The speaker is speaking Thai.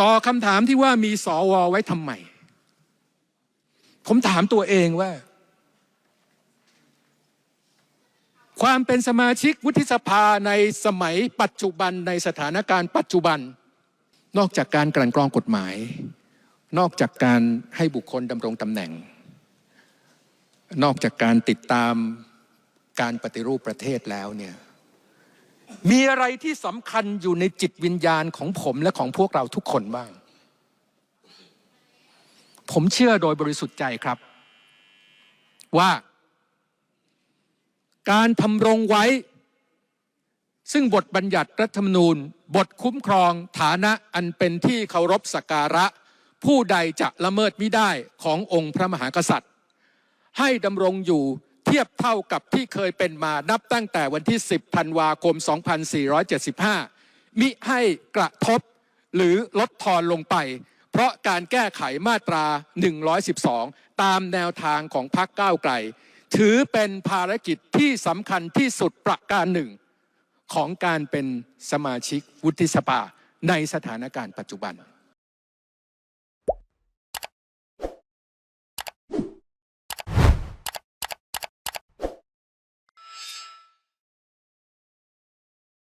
ต่อคำถามที่ว่ามีสวไว้ทำไม ผมถามตัวเองว่า ความเป็นสมาชิกวุฒิสภาในสมัยปัจจุบันในสถานการณ์ปัจจุบัน นอกจากการกลั่นกรองกฎหมาย นอกจากการให้บุคคลดำรงตำแหน่ง นอกจากการติดตามการปฏิรูปประเทศแล้วเนี่ย มีอะไรที่สำคัญอยู่ในจิตวิญญาณของผมและของพวกเราทุกคนบ้าง ผมเชื่อโดยบริสุทธิ์ใจครับ ว่าการทำรงไว้ ซึ่งบทบัญญัติรัฐธรรมนูญ บทคุ้มครองฐานะอันเป็นที่เคารพสักการะ ผู้ใดจะละเมิดไมิได้ขององค์พระมหากษัตริย์ ให้ดำรงอยู่ เทียบเท่ากับที่เคยเป็นมานับตั้งแต่วันที่ 10ธันวาคม 2475 มิให้กระทบหรือลดทอนลงไป เพราะการแก้ไขมาตรา 112 ตามแนวทางของพรรคก้าวไกล ถือเป็นภารกิจที่สำคัญที่สุดประการหนึ่ง ของการเป็นสมาชิกวุฒิสภาในสถานการณ์ปัจจุบัน